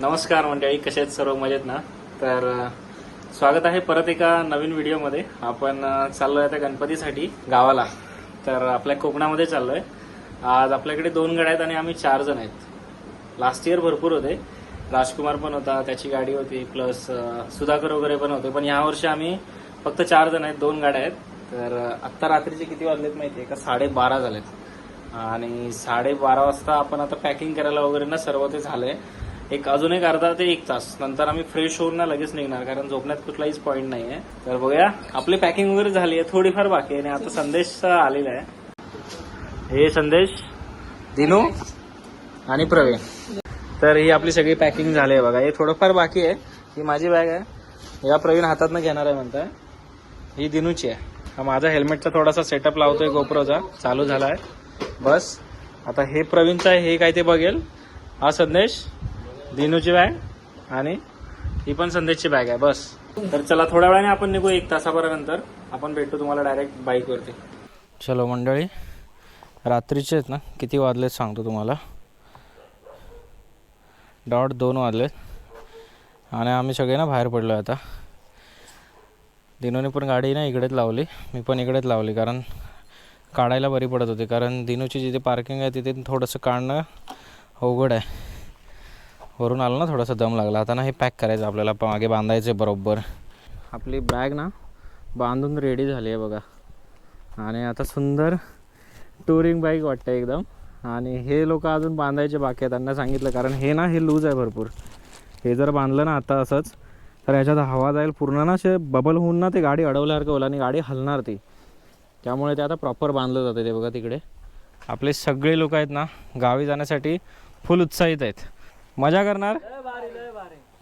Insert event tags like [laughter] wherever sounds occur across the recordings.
नमस्कार मंडळी कसे आहेत सर्व? मजेत ना? तर स्वागत आहे परत एका नवीन व्हिडिओमध्ये. आपण चाललो चाललोय त्या गणपतीसाठी गावाला. तर आपल्या कोकणामध्ये चाललोय. आज आपल्याकडे दोन गाड्या आहेत आणि आम्ही चार जण आहेत. लास्ट इयर भरपूर होते. राजकुमार पण होता त्याची गाडी होती प्लस सुधाकर वगैरे पण होते. पण यावर्षी आम्ही फक्त चार जण आहेत दोन गाड्या आहेत. तर आत्ता रात्रीचे किती वाजलेत माहितीये का? साडेबारा झालेत. आणि साडेबारा वाजता आपण आता पॅकिंग करायला वगैरे ना सर्व ते झालंय. एक अजून एक अर्धा ते एक तास. नंतर आम्ही फ्रेश होऊन ना लगेच निघणार कारण झोपण्यात कुठलाहीच पॉईंट नाही आहे तर बघूया आपली पॅकिंग वगैरे झाली आहे थोडीफार बाकी आहे आणि आता संदेश आलेला आहे. हे संदेश दिनू आणि प्रवीण. तर ही आपली सगळी पॅकिंग झाली आहे बघा. हे थोडंफार बाकी आहे. ही माझी बॅग आहे. या प्रवीण हातातनं घेणार आहे म्हणताय. ही दिनूची आहे. हा माझा हेल्मेटचा थोडासा सेटअप लावतोय गोप्रोचा. चालू झाला आहे बस. आता हे प्रवीणचं आहे हे काय ते बघेल. हा संदेश. दिनूची बॅग आणि ही पण संदेशची बॅग आहे बस. तर चला थोड्या वेळाने आपण निघू एक तासाभरानंतर. आपण भेटू तुम्हाला डायरेक्ट बाईकवरती चलो मंडळी रात्रीचे आहेत ना किती वाजलेत सांगतो तुम्हाला. डॉट दोन वाजलेत. आणि आम्ही सगळे ना बाहेर पडलो आता. दिनूने पण गाडी ना इकडेच लावली मी पण इकडेच लावली कारण काढायला बरी पडत होती कारण दिनूची जिथे पार्किंग आहे तिथे थोडंसं काढणं अवघड आहे. वरून आलं ना थोडासा दम लागला आता ना हे पॅक करायचं आपल्याला मागे बांधायचं बरोबर. आपली बॅग ना बांधून रेडी झाली आहे बघा. आणि आता सुंदर टुरिंग बाईक वाटतं एकदम. आणि हे लोक अजून बांधायचे बाकी आहेत त्यांना सांगितलं कारण हे ना हे लूज आहे भरपूर. हे जर बांधलं ना आता असंच तर याच्यात हवा जाईल पूर्ण ना असे बबल होऊन ना ते गाडी अडवल्यासारखं होईल आणि गाडी हलणार ती. त्यामुळे ते आता प्रॉपर बांधलं जातं ते बघा तिकडे. आपले सगळे लोक आहेत ना गावी जाण्यासाठी फुल उत्साहित आहेत. मजा करणार?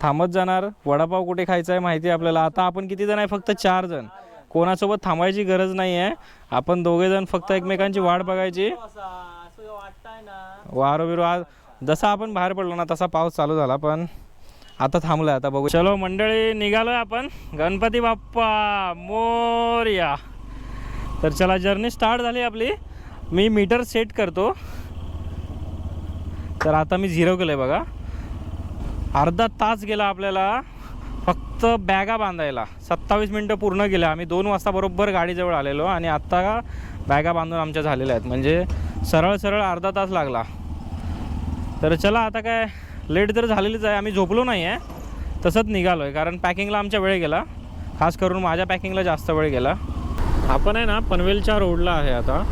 थांबत जाणार. वडापाव कुठे खायचा आहे माहिती आहे आपल्याला. आता आपण किती जण आहे? फक्त चार जण. कोणासोबत थांबायची गरज नाही आहे आपण दोघे जण फक्त एकमेकांची वाट बघायची. वारो बिरो आज जसा आपण बाहेर पडलो ना तसा पाऊस चालू झाला पण आता थांबलोय आता बघू. चलो मंडळी निघालोय आपण. गणपती बाप्पा मोरया. तर चला जर्नी स्टार्ट झाली आपली. मी मीटर सेट करतो. तर आता मी झिरो केलं आहे बघा. अर्धा तास गेला आपल्याला फक्त बॅगा बांधायला. सत्तावीस मिनटं पूर्ण गेल्या आम्ही दोन वाजता बरोबर गाडीजवळ आलेलो आणि आत्ता बॅगा बांधून आमच्या झालेल्या आहेत. म्हणजे सरळ सरळ अर्धा तास लागला. तर चला आता काय लेट तर झालेलीच आहे. आम्ही झोपलो नाही आहे तसंच निघालो आहे कारण पॅकिंगला आमच्या वेळ गेला. खास करून माझ्या पॅकिंगला जास्त वेळ गेला. आपण आहे ना पनवेलच्या रोडला आहे आता.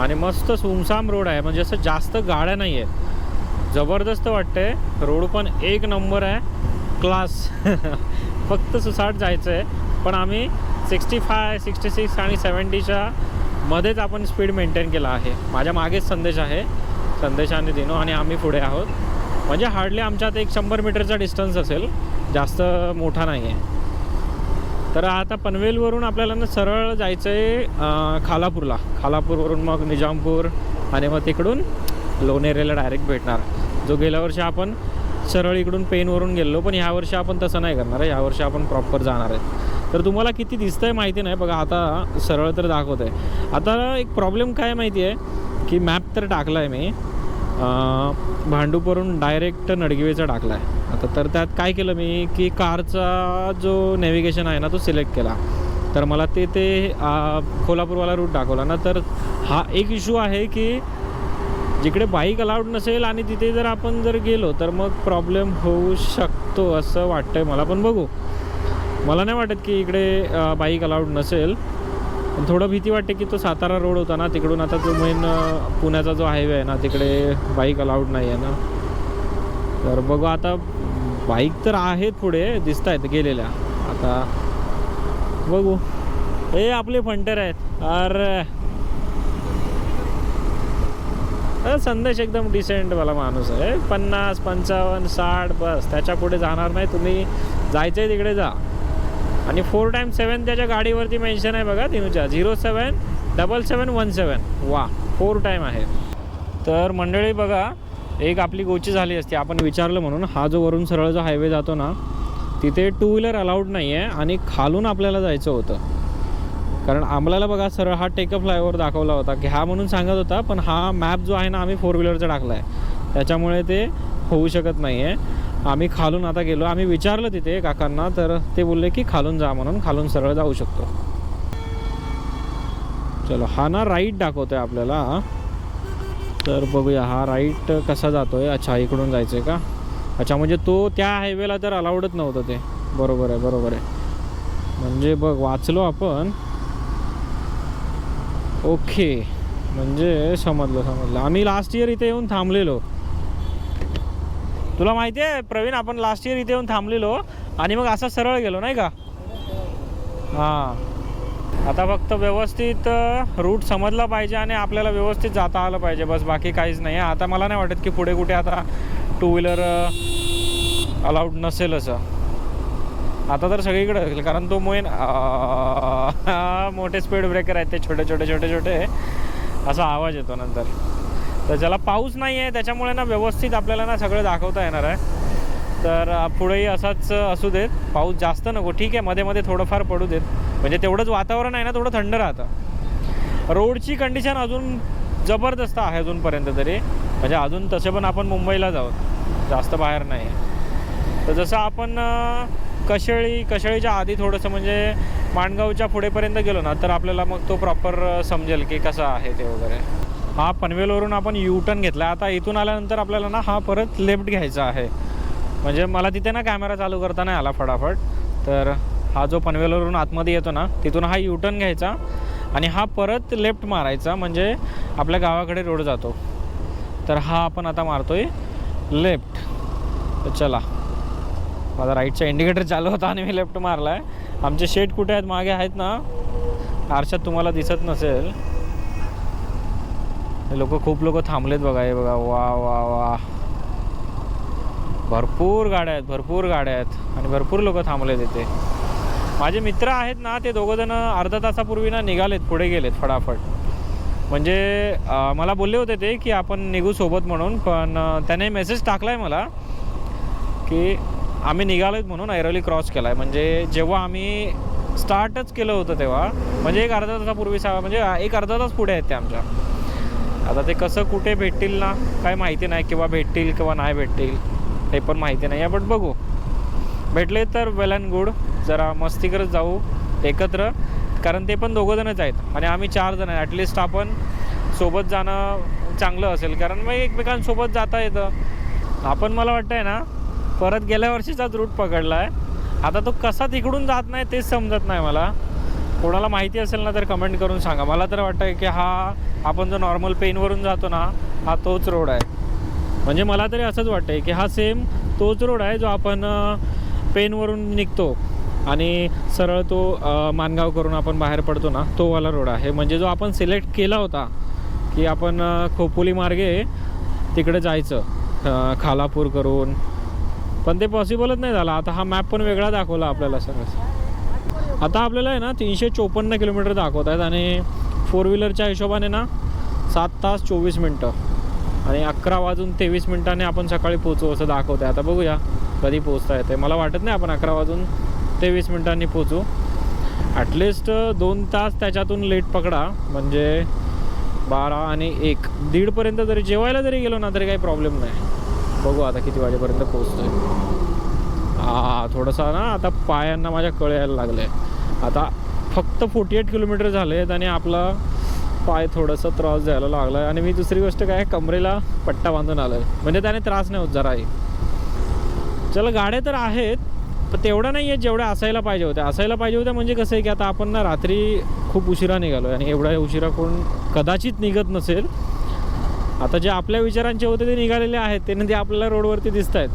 आणि मस्त सुमसाम रोड आहे. म्हणजे असं जास्त गाड्या नाही आहेत जबरदस्त वाटते रोड पण एक नंबर आहे. क्लास [laughs] फक्त सुसाट जायचं आहे पण आम्ही सिक्स्टी फाय सिक्स्टी सिक्स आणि सेवन्टीच्या मध्येच आपण स्पीड मेंटेन केला आहे. माझ्या मागेच संदेश आहे. संदेशाने दिनो आणि आम्ही पुढे आहोत. म्हणजे हार्डली आमच्यात एक शंभर मीटरचा डिस्टन्स असेल. जास्त मोठा नाही आहे तर आता पनवेलवरून आपल्याला ना सरळ जायचं आहे खालापूरला. खालापूरवरून मग निजामपूर आणि मग तिकडून लोणेरेला डायरेक्ट भेटणार. जो गेल्या वर्षी आपण सरळ इकडून पेनवरून गेलो पण ह्या वर्षी आपण तसं नाही करणार आहे. ह्यावर्षी आपण प्रॉपर जाणार आहे. तर तुम्हाला किती दिसतंय माहिती नाही. बघा आता सरळ तर दाखवत आहे आता एक प्रॉब्लेम काय माहिती आहे? की मॅप तर टाकला आहे मी भांडूपवरून डायरेक्ट नडगिवेचा टाकला आहे आता तर त्यात काय केलं मी? की कारचा जो नेव्हिगेशन आहे ना तो सिलेक्ट केला. तर मला ते ते कोल्हापूरवाला रूट दाखवला ना तर हा एक इशू आहे की जिकडे बाईक अलाउड नसेल आणि तिथे जर आपण जर गेलो तर मग प्रॉब्लेम होऊ शकतो असं वाटतं आहे मला. पण बघू. मला नाही वाटत की इकडे बाईक अलाउड नसेल. पण थोडं भीती वाटते की तो सातारा रोड होता ना तिकडून आता जो मेन पुण्याचा जो हायवे आहे ना तिकडे बाईक अलाउड नाही आहे ना. तर बघू आता बाईक तर आहेत पुढे दिसत आहेत गेलेल्या. आता बघू. हे आपले फंटर आहेत. अरे! संदेश एकदम डिसेंटवाला माणूस आहे. पन्नास पंचावन्न साठ बस. त्याच्या पुढे जाणार नाही. तुम्ही जायचं आहे तिकडे जा. आणि फोर टाईम सेवन त्याच्या गाडीवरती मेन्शन आहे बघा तिनूच्या. Zero seven double seven one seven वा फोर टाईम आहे. तर मंडळी बघा एक आपली गोची झाली असती. आपण विचारलं म्हणून. हा जो वरून सरळ जो हायवे जातो ना तिथे टू व्हीलर अलाउड नाही आहे आणि खालून आपल्याला जायचं होतं. कारण आम्हाला बघा सरळ हा टेकअप फ्लायओव्हर दाखवला होता. की हा म्हणून सांगत होता पण हा मॅप जो आहे ना आम्ही फोर व्हीलरचा टाकला आहे त्याच्यामुळे ते होऊ शकत नाही आहे आम्ही खालून आता गेलो. आम्ही विचारलं तिथे काकांना तर ते बोलले की खालून जा म्हणून खालून सरळ जाऊ शकतो. चलो हा ना राईट दाखवतोय आपल्याला. तर बघूया हा राईट कसा जातोय? अच्छा इकडून जायचं आहे का? अच्छा म्हणजे तो त्या हायवेला तर अलाउडच नव्हतं ते. बरोबर आहे बरोबर आहे. म्हणजे बघ वाचलो आपण. ओके. म्हणजे समजलं समजलं. आम्ही लास्ट इयर इथे येऊन थांबलेलो. तुला माहिती आहे प्रवीण आपण लास्ट इयर इथे येऊन थांबलेलो आणि मग असं सरळ गेलो नाही का? हां. आता फक्त व्यवस्थित रूट समजला पाहिजे आणि आपल्याला व्यवस्थित जाता आलं पाहिजे. बस बाकी काहीच नाही आहे. आता मला नाही वाटत की पुढे कुठे आता टू व्हीलर अलाउड नसेल असं. आता तर सगळीकडे असेल कारण तो मोईन मोठे स्पीड ब्रेकर आहेत ते छोटे छोटे छोटे छोटे. असा आवाज येतो नंतर. तर ज्याला पाऊस नाही आहे त्याच्यामुळे ना व्यवस्थित आपल्याला ना सगळं दाखवता येणार आहे. तर पुढेही असाच असू देत. पाऊस जास्त नको. ठीक आहे मध्ये मध्ये थोडंफार पडू देत. म्हणजे तेवढंच वातावरण आहे ना थोडं थंड राहतं. रोडची कंडिशन अजून जबरदस्त आहे अजूनपर्यंत तरी. म्हणजे अजून तसे पण आपण मुंबईला आहोत जास्त बाहेर नाही तर जसं आपण कशेळी कशेळीच्या आधी थोडंसं म्हणजे माणगावच्या पुढेपर्यंत गेलो ना तर आपल्याला मग तो प्रॉपर समजेल की कसा आहे ते वगैरे. हा पनवेलवरून आपण यू टर्न घेतला. आता इथून आल्यानंतर आपल्याला ना हा परत लेफ्ट घ्यायचा आहे. म्हणजे मला तिथे ना कॅमेरा चालू करता नाही आला फटाफट. तर हा जो पनवेलवरून आतमध्ये येतो ना तिथून हा यू टर्न घ्यायचा आणि हा परत लेफ्ट मारायचा. म्हणजे आपल्या गावाकडे रोड जातो. तर हा आपण आता मारतोय लेफ्ट चला. माझा राईटचा इंडिकेटर चालू होता आणि मी लेफ्ट मारला आहे आमचे शेट कुठे आहेत? मागे आहेत ना? आरशात तुम्हाला दिसत नसेल. हे लोक खूप लोक थांबलेत बघा हे बघा. वा वा वा. भरपूर गाड्या आहेत भरपूर गाड्या आहेत. आणि भरपूर लोक थांबलेत इथे. माझे मित्र आहेत ना ते दोघं जण अर्धा तासापूर्वी ना निघालेत पुढे गेलेत फटाफट. म्हणजे मला बोलले होते ते की आपण निघू सोबत म्हणून पण त्याने मेसेज टाकला आहे मला की आम्ही निघालोत म्हणून ऐरोली क्रॉस केला आहे म्हणजे जेव्हा आम्ही स्टार्टच केलं होतं तेव्हा म्हणजे एक अर्धा तासापूर्वी सा म्हणजे एक अर्धा तास पुढे आहेत ते आमच्या. आता ते कसं कुठे भेटतील ना काय माहिती नाही किंवा भेटतील किंवा नाही भेटतील हे पण माहिती नाही. आहे बट बघू. भेटले तर वेल अँड गुड जरा मस्ती करत जाऊ एकत्र. कारण ते पण दोघंजणच आहेत. आणि आम्ही चार जण आहे ॲटलिस्ट आपण सोबत जाणं चांगलं असेल. कारण मग एकमेकांसोबत जाता येतं. आपण मला वाटतं आहे ना परत गेल्या वर्षीचाच रूट पकडला आहे आता तो कसा तिकडून जात नाही तेच समजत नाही मला. कोणाला माहिती असेल ना तर कमेंट करून सांगा. मला तर वाटतं की हा आपण जो नॉर्मल पेनवरून जातो ना हा तोच रोड आहे. म्हणजे मला तरी असंच वाटतं आहे की हा सेम तोच रोड आहे जो आपण पेनवरून निघतो. आणि सरळ तो मानगाव करून आपण बाहेर पडतो ना तोवाला रोड आहे. म्हणजे जो आपण सिलेक्ट केला होता की आपण खोपोली मार्गे तिकडे जायचं खालापूर करून पण ते पॉसिबलच नाही झालं. आता हा मॅप पण वेगळा दाखवला आपल्याला सगळं. आता आपल्याला आहे ना तीनशे चोपन्न किलोमीटर दाखवत आहेत आणि फोर व्हीलरच्या हिशोबाने ना सात तास चोवीस मिनटं आणि अकरा वाजून तेवीस मिनटाने आपण सकाळी पोचू असं दाखवत आहे आता बघूया कधी पोचता येते मला वाटत नाही आपण अकरा वाजून तेवीस मिनटांनी पोचू ॲटलिस्ट दोन तास त्याच्यातून लेट पकडा. म्हणजे बारा आणि एक. दीडपर्यंत जरी जेवायला जरी गेलो ना तरी काही प्रॉब्लेम नाही. बघू आता किती वाजेपर्यंत पोचतोय हा थोडंसं ना आता पायांना माझ्या कळ यायला लागलं आहे आता फक्त फोर्टी एट किलोमीटर झाले आहेत आणि आपला पाय थोडंसं त्रास द्यायला लागला आहे आणि मी दुसरी गोष्ट काय कमरेला पट्टा बांधून आलो आहे म्हणजे त्याने त्रास नाही होत जराही चला गाड्या तर आहेत पण तेवढ्या नाही आहेत जेवढ्या असायला पाहिजे होत्या. असायला पाहिजे होत्या म्हणजे कसं आहे की आता आपण ना रात्री खूप उशिरा निघालो आहे आणि एवढ्या उशिरा कोण कदाचित निघत नसेल आता जे आपल्या विचारांचे होते ते निघालेले आहेत ते ते आपल्याला रोडवरती दिसत आहेत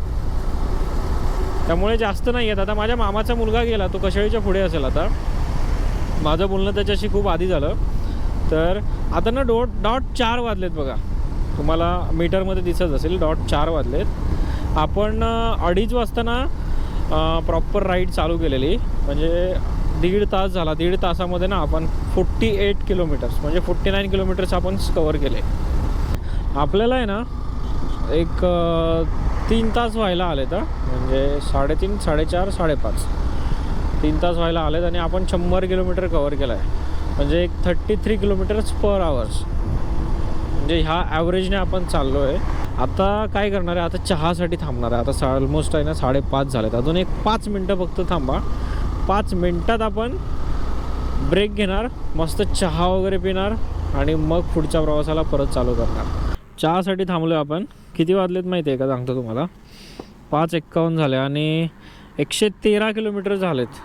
त्यामुळे जास्त नाही आहेत आता माझ्या मामाचा मुलगा गेला तो कशाळीच्या पुढे असेल आता. माझं बोलणं त्याच्याशी खूप आधी झालं. तर आता ना डॉट डॉट चार वाजलेत बघा. तुम्हाला मीटरमध्ये दिसत असेल डॉट चार वाजलेत. आपण अडीच वाजताना प्रॉपर राईड चालू केलेली. म्हणजे दीड तास झाला. दीड तासामध्ये ना आपण फोर्टी एट किलोमीटर्स म्हणजे फोर्टी नाईन किलोमीटर्स आपण कवर केले. आपल्याला आहे ना एक तीन तास व्हायला आले तर म्हणजे साडेतीन साडेचार साडेपाच. तीन तास व्हायला आलेत आणि आपण शंभर किलोमीटर कवर केलं आहे म्हणजे एक thirty three kilometres per hours म्हणजे ह्या ॲव्हरेजने आपण चाललो आहे आता काय करणार आहे? आता चहासाठी थांबणार आहे. आता ऑलमोस्ट आहे ना साडेपाच झालेत. अजून एक पाच मिनटं फक्त थांबा. पाच मिनटात आपण ब्रेक घेणार मस्त चहा वगैरे पिणार आणि मग पुढच्या प्रवासाला परत चालू करणार. चहासाठी थांबलो आपण. किती वाजलेत माहिती आहे का? सांगतो तुम्हाला. पाच एक्कावन्न झाले आणि एकशे तेरा किलोमीटर झालेत.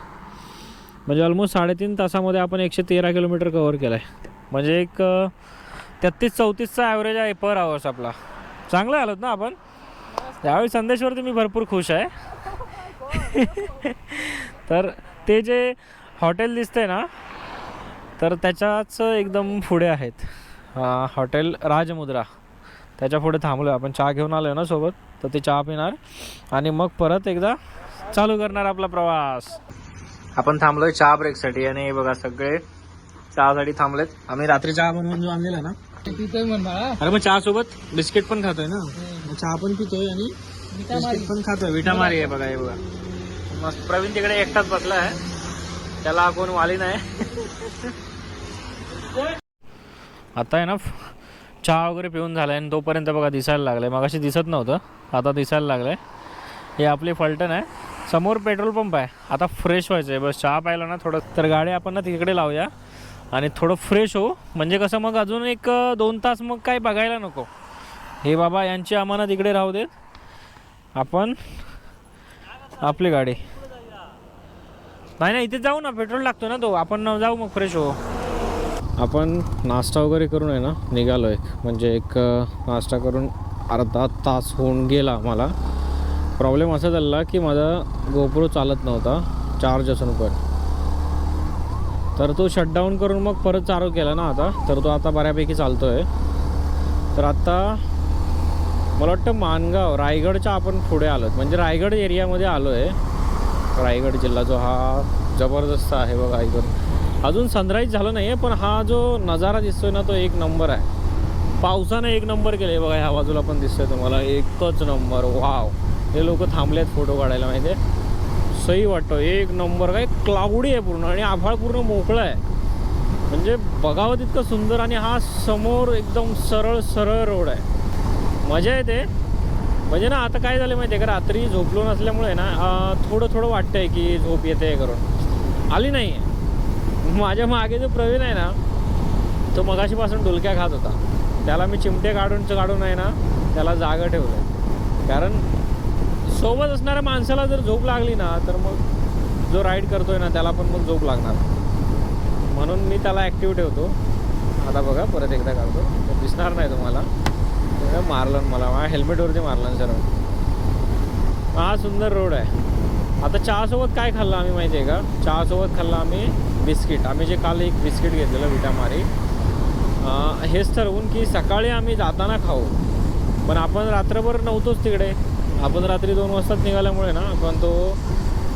म्हणजे ऑलमोस्ट साडेतीन तासामध्ये आपण एकशे तेरा किलोमीटर कवर केलं आहे म्हणजे एक तेहतीस चौतीसचा ॲव्हरेज आहे पर आवर्स आपला. चांगलं आलोत ना आपण? यावेळी संदेशवरती मी भरपूर खुश आहे. [laughs] तर ते जे हॉटेल दिसते ना तर त्याच्याच एकदम पुढे आहेत. हॉटेल राजमुद्रा. त्याच्या पुढे थांबलो आपण चहा घेऊन आलो आहे ना सोबत? तर ते चहा पिणार आणि मग परत एकदा चालू करणार आपला प्रवास. आपण थांबलोय चहा ब्रेकसाठी आणि बघा सगळे चहासाठी थांबलेत. आम्ही रात्री चहा बनवून जो आणलेला ना अरे मग चहा सोबत बिस्किट पण खातोय ना? चहा पण पितोय आणि बिस्किट पण खातोय. विटा मारी आहे बघा हे बघा. मस्त. प्रवीण तिकडे एकटाच बसला आहे. त्याला कोण वाली नाही. आता आहे ना चहा वगैरे पिऊन झाला आहे आणि तोपर्यंत बघा दिसायला लागलाय. मगाशी दिसत नव्हतं आता दिसायला लागलं आहे हे आपली फलटण आहे. समोर पेट्रोल पंप आहे. आता फ्रेश व्हायचं आहे बस चहा प्यायला ना थोडं तर गाडी आपण ना तिकडे लावूया. आणि थोडं फ्रेश हो म्हणजे कसं मग अजून एक दोन तास मग काय बघायला नको. हे बाबा यांची आम्हाला इकडे राहू देत. आपण आपली गाडी. नाही नाही इथे जाऊ ना. पेट्रोल लागतो ना तो. आपण जाऊ मग फ्रेश हो आपण नाश्ता वगैरे करून आहे ना निघालो एक. म्हणजे एक नाश्ता करून अर्धा तास होऊन गेला मला प्रॉब्लेम असा झाला की माझा गोप्रो चालत नव्हता चार्ज असून पण. तर तो शटडाऊन करून मग परत चालू केला ना आता. तर तो आता बऱ्यापैकी चालतो आहे तर आता मला वाटतं मानगाव रायगडच्या आपण पुढे आलो म्हणजे रायगड एरियामध्ये आलो आहे रायगड जिल्हा जो हा जबरदस्त आहे बघा इकडून अजून सनराईज झालं नाही आहे पण हा जो नजारा दिसतोय ना तो एक नंबर आहे. पावसानं एक नंबर केले बघा ह्या बाजूला पण दिसतोय तुम्हाला. एकच नंबर वाव हे लोक थांबलेत फोटो काढायला माहिती आहे सही वाटतो. एक नंबर काय? क्लाउडी आहे पूर्ण आणि आभाळ पूर्ण मोकळं आहे. म्हणजे बघावं तितकं सुंदर आणि हा समोर एकदम सरळ सरळ रोड आहे. मजा येते. म्हणजे ना आता काय झालं माहिती आहे का? रात्री झोपलो नसल्यामुळे ना थोडं थोडं वाटतंय की झोप येते करून. आली नाही माझ्या मागे जो प्रवीण आहे ना तो मगाशीपासून डुलक्या खात होता. त्याला मी चिमटे काढून काढून आहे ना त्याला जागा ठेवलं कारण सोबत असणाऱ्या माणसाला जर झोप लागली ना तर मग जो राईड करतोय ना त्याला पण मग झोप लागणार. म्हणून मी त्याला ॲक्टिव्ह ठेवतो. आता बघा परत एकदा काढतो. तर दिसणार नाही तुम्हाला. मारलं मला हेल्मेटवरती मारलं सर. हा सुंदर रोड आहे. आता चहासोबत काय खाल्लं आम्ही माहिती आहे का? चहासोबत खाल्लं आम्ही बिस्किट. आम्ही जे काल एक बिस्किट घेतलेलं विटामारी. हेच ठरवून की सकाळी आम्ही जाताना खाऊ. पण आपण रात्रभर नव्हतोच तिकडे. आपण रात्री दोन वाजताच निघाल्यामुळे ना आपण तो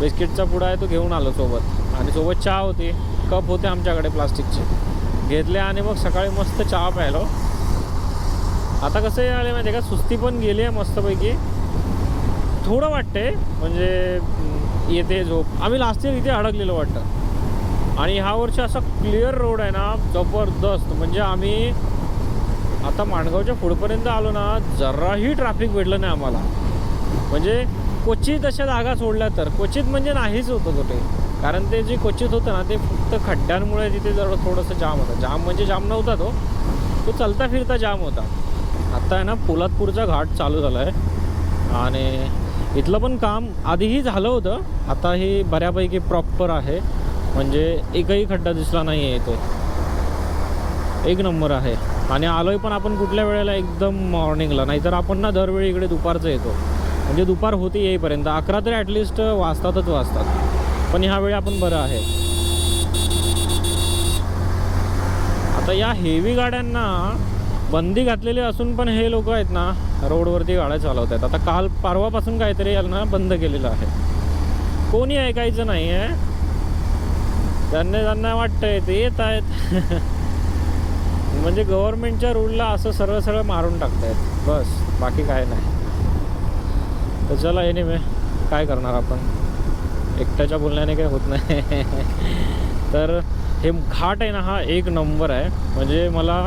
बिस्किटचा पुडा आहे तो घेऊन आलो सोबत. आणि सोबत चहा होती. कप होते आमच्याकडे प्लास्टिकचे. घेतले आणि मग सकाळी मस्त चहा प्यायलो. आता कसं आहे माहिती आहे का? सुस्ती पण गेली आहे मस्तपैकी. थोडं वाटते म्हणजे येते झोप. आम्ही लास्ट इयर इथे अडकलेलो वाटतं. आणि ह्या वर्षी असा क्लिअर रोड आहे ना जबरदस्त. म्हणजे आम्ही आता माणगावच्या पुढपर्यंत आलो ना जराही ट्रॅफिक भेटलं नाही आम्हाला. म्हणजे क्वचित अशा जागा सोडल्या तर. क्वचित म्हणजे नाहीच होतं कुठे. कारण ते जे क्वचित होतं ना ते फक्त खड्ड्यांमुळे तिथे जरा थोडंसं जाम होतं. जाम म्हणजे जाम नव्हता तो. तो चलता फिरता जाम होता. आत्ता आहे ना पोलादपूरचा घाट चालू झाला आहे आणि इथलं पण काम आधीही झालं होतं. आता हे बऱ्यापैकी प्रॉपर आहे. म्हणजे एकही खड्डा दिसला नाही आहे इथे. एक नंबर आहे. आणि आलोय पण आपण कुठल्या वेळेला? एकदम मॉर्निंगला नाहीतर आपण ना दरवेळी इकडे दुपारचं येतो. म्हणजे दुपार होती येईपर्यंत. अकरा तरी ॲटलिस्ट वाजतातच वाजतात. पण ह्यावेळी आपण बरं आहे. आता या हेवी गाड्यांना बंदी घातलेली असून पण हे लोक आहेत ना रोडवरती गाड्या चालवत आहेत आता काल परवापासून काहीतरी यांना बंद केलेलं आहे. कोणी ऐकायचं नाही आहे त्यांना त्यांना वाटतंय ते येत आहेत. [laughs] म्हणजे गव्हर्नमेंटच्या रूलला असं सरळ सरळ मारून टाकतायत. बस बाकी काय नाही. तर चला एनिवे काय करणार आपण? एकट्याच्या बोलण्याने काही होत नाही. [laughs] तर हे घाट आहे ना हा एक नंबर आहे. म्हणजे मला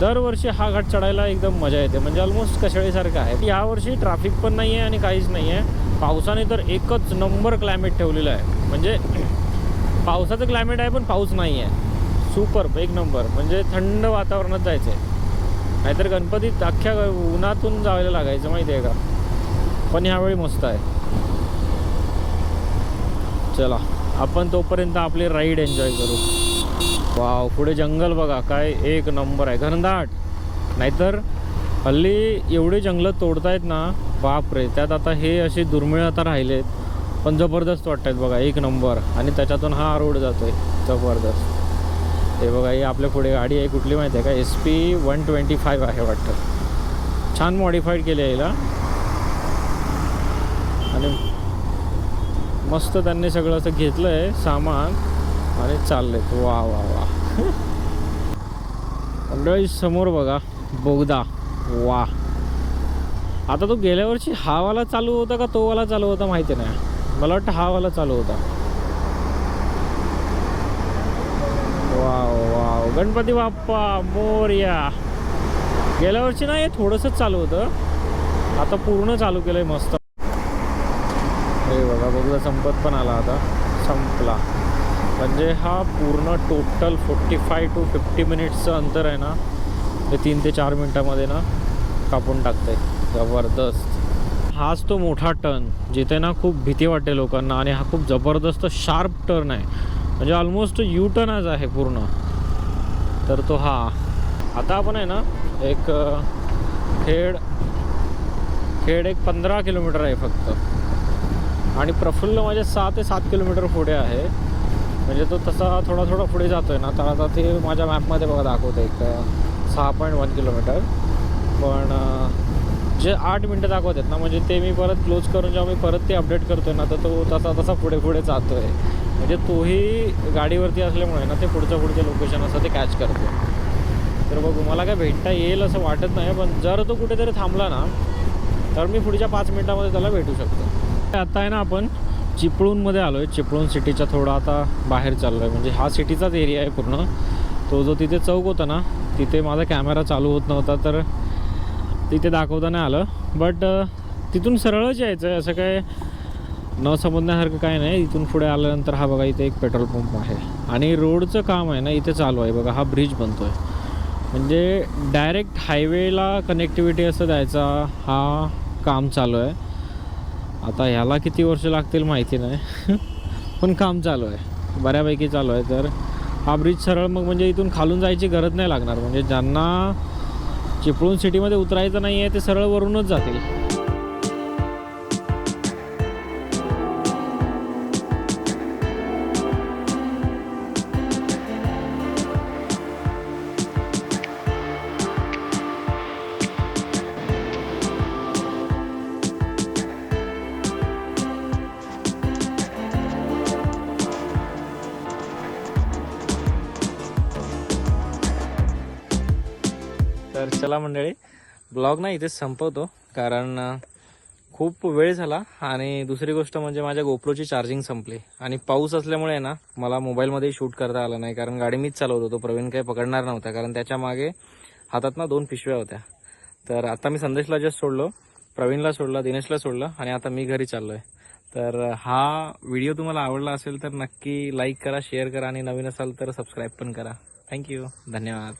दरवर्षी हा घाट चढायला एकदम मजा येते. म्हणजे ऑलमोस्ट कशाळीसारखं आहे. यावर्षी ट्रॅफिक पण नाही आहे आणि काहीच नाही आहे पावसाने तर एकच नंबर क्लायमेट ठेवलेलं आहे. म्हणजे [clears throat] पावसाचं क्लायमेट आहे पण पाऊस नाही आहे सुपर एक नंबर म्हणजे थंड वातावरणात जायचं आहे नाहीतर गणपतीत अख्ख्या उन्हातून जायला लागायचं माहिती आहे का? पण ह्यावेळी मस्त आहे. चला आपण तोपर्यंत आपली राईड एन्जॉय करू. वाव पुढे जंगल बघा काय एक नंबर आहे. घनदाट. नाहीतर हल्ली एवढे जंगलं तोडतायत ना बापरे त्यात आता हे असे दुर्मिळ आता राहिलेत. पण जबरदस्त वाटत आहेत बघा एक नंबर. आणि त्याच्यातून हा रोड जातो आहे जबरदस्त. हे बघा ही आपल्या पुढे गाडी आहे कुठली माहिती आहे का? S P one twenty five आहे वाटतं. छान मॉडिफाईड केली आहे हिला. आणि मस्त त्यांनी सगळं असं घेतलं आहे सामान. आणि आहे वा वा वा मंडळी समोर बघा बोगदा. वा. आता तो गेल्या वर्षी हा वाला चालू होता का तो वाला चालू होता माहिती नाही. मला वाटतं हा वाला चालू होता. Wow wow. गणपती बाप्पा मोर्या. गेल्या वर्षी ना हे थोडंसंच चालू होतं. आता पूर्ण चालू केलंय मस्त. हे बघा बघा संपत पण आला आता. संपला. म्हणजे हा पूर्ण total forty five two fifty मिनिट्सचं अंतर आहे ना ते तीन ते चार मिनटामध्ये ना कापून टाकते जबरदस्त. हाच तो मोठा टर्न जिथे ना खूप भीती वाटते लोकांना आणि हा खूप जबरदस्त शार्प टर्न आहे. म्हणजे ऑलमोस्ट यू टर्नच आहे पूर्ण. तर तो हा. आता आपण आहे ना एक खेड खेड एक पंधरा किलोमीटर आहे फक्त. आणि प्रफुल्ल माझ्या सहा ते सात किलोमीटर पुढे आहे. म्हणजे तो तसा थोडा थोडा पुढे जातो आहे ना. तर आता ते माझ्या मॅपमध्ये बघा दाखवतं एक सहा पॉईंट वन किलोमीटर पण जे आठ मिनटं दाखवत आहेत ना म्हणजे ते मी परत क्लोज करून जेव्हा मी परत ते अपडेट करतोय ना तर तो तसा तसा पुढे पुढे जातो आहे म्हणजे तोही गाडीवरती असल्यामुळे ना ते पुढचं पुढचं लोकेशन असं ते कॅच करतो तर बघू मला काय भेटता येईल असं वाटत नाही पण जर तो कुठेतरी थांबला ना तर मी पुढच्या पाच मिनटामध्ये त्याला भेटू शकतो. आता आहे ना आपण चिपळूणमध्ये आलो आहे चिपळूण सिटीच्या थोडा आता बाहेर चाललो आहे म्हणजे हा सिटीचाच एरिया आहे पूर्ण. तो जो तिथे चौक होता ना तिथे माझा कॅमेरा चालू होत नव्हता तर तिथे दाखवता नाही आलं बट तिथून सरळच यायचं आहे असं काय न समजण्यासारखं काय नाही. इथून पुढे आल्यानंतर हा बघा इथे एक पेट्रोल पंप आहे. आणि रोडचं काम आहे ना इथे चालू आहे. बघा हा ब्रिज बनतो आहे म्हणजे डायरेक्ट हायवेला कनेक्टिव्हिटी असं द्यायचा हा काम चालू आहे. आता ह्याला किती वर्ष लागतील माहिती नाही. पण काम चालू आहे. बऱ्यापैकी चालू आहे. तर हा ब्रिज सरळ मग म्हणजे इथून खालून जायची गरज नाही लागणार. म्हणजे ज्यांना चिपळूण सिटीमध्ये उतरायचं नाही आहे ते सरळ वरूनच जातील. तर चला मंडळी ब्लॉग ना इथेच संपवतो कारण खूप वेळ झाला आणि दुसरी गोष्ट म्हणजे माझ्या गोप्रोची चार्जिंग संपली. आणि पाऊस असल्यामुळे ना मला मोबाईलमध्ये शूट करता आलं नाही कारण गाडी मीच चालवत होतो प्रवीण काही पकडणार नव्हता कारण त्याच्यामागे हातात ना दोन पिशव्या होत्या. तर आता मी संदेशला जस्ट सोडलो प्रवीणला सोडलं दिनेशला सोडलं आणि आता मी घरी चाललो आहे तर हा व्हिडिओ तुम्हाला आवडला असेल तर नक्की लाईक करा शेअर करा आणि नवीन असाल तर सबस्क्राईब पण करा. थँक्यू धन्यवाद.